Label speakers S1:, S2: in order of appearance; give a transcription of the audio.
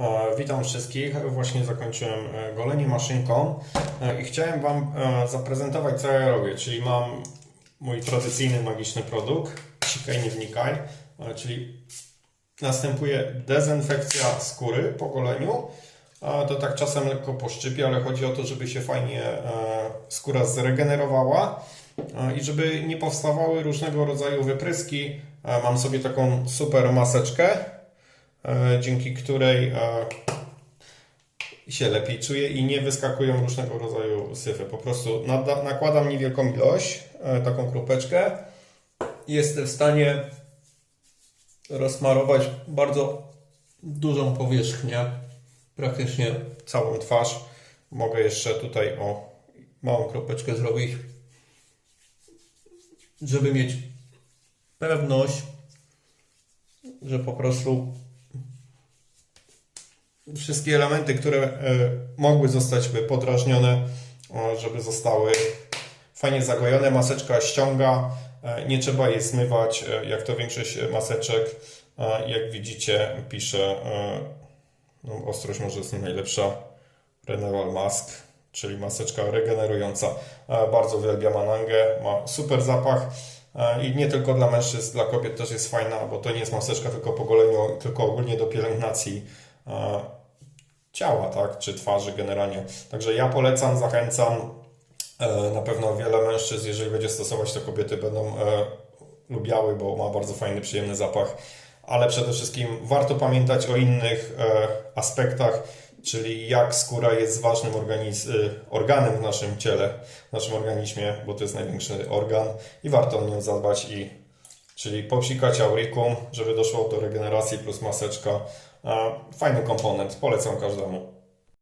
S1: E, Witam wszystkich. Właśnie zakończyłem e, golenie maszynką e, i chciałem Wam zaprezentować, co ja robię. Czyli mam mój tradycyjny magiczny produkt, sikaj nie wnikaj, czyli następuje dezynfekcja skóry po goleniu. To tak czasem lekko poszczypie, ale chodzi o to, żeby się fajnie skóra zregenerowała i żeby nie powstawały różnego rodzaju wypryski. Mam sobie taką super maseczkę, dzięki której e, się lepiej czuję i nie wyskakują różnego rodzaju syfy. Po prostu nakładam niewielką ilość, e, taką kropeczkę i jestem w stanie rozsmarować bardzo dużą powierzchnię, praktycznie całą twarz. Mogę jeszcze tutaj o małą kropeczkę zrobić, żeby mieć pewność, że po prostu wszystkie elementy, które e, mogły zostać by podrażnione, żeby zostały fajnie zagojone. Maseczka ściąga, e, nie trzeba jej zmywać, e, jak to większość maseczek. Jak widzicie, pisze, no, ostrość może jest najlepsza, Renewal Mask, czyli maseczka regenerująca. Bardzo uwielbiam Anangę, ma super zapach. I nie tylko dla mężczyzn, dla kobiet też jest fajna, bo to nie jest maseczka tylko po goleniu, tylko ogólnie do pielęgnacji ciała, tak, czy twarzy generalnie. Także ja polecam, zachęcam. E, Na pewno wiele mężczyzn, jeżeli będzie stosować, to kobiety będą e, lubiały, bo ma bardzo fajny, przyjemny zapach. Ale przede wszystkim warto pamiętać o innych e, aspektach, czyli jak skóra jest ważnym organiz- y, organem w naszym ciele, w naszym organizmie, bo to jest największy organ i warto o nią zadbać i czyli popsikać auricum, żeby doszło do regeneracji plus maseczka. Fajny komponent, polecam każdemu.